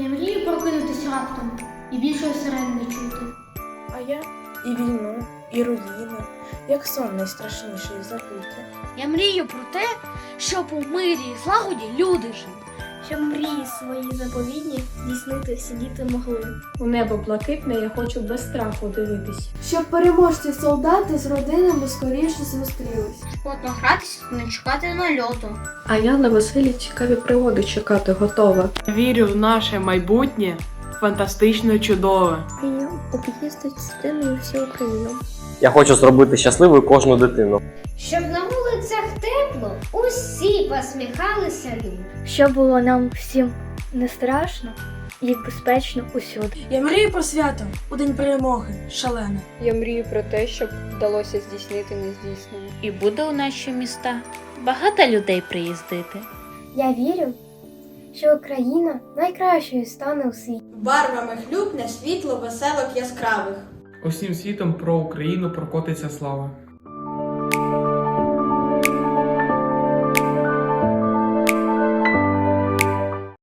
Я мрію прокинутися раптом і більше сирен не чути. А я і війну, і руїни, як сон найстрашніший забути. Я мрію про те, щоб у мирі і злагоді люди жить. Щоб мрії свої заповідні здійснити всі діти могли. У небо блакитне я хочу без страху дивитись. Щоб переможці солдати з родинами скоріше зустрілись. Плотно гратися, не чекати нальоту. А я на веселі цікаві пригоди чекати готова. Вірю в наше майбутнє фантастично чудове. Мрію об'їздить дитиною всю Україну. Я хочу зробити щасливою кожну дитину. Щоб на вулицях тепло, усі посміхалися люди. Щоб було нам всім не страшно і безпечно усюди. Я мрію про свято у день перемоги, шалене. Я мрію про те, щоб вдалося здійснити нездійснене. І буде у наші міста багато людей приїздити. Я вірю, що Україна найкращою стане у світі. Барвами хлюпне світло веселок яскравих. Усім світом про Україну прокотиться слава.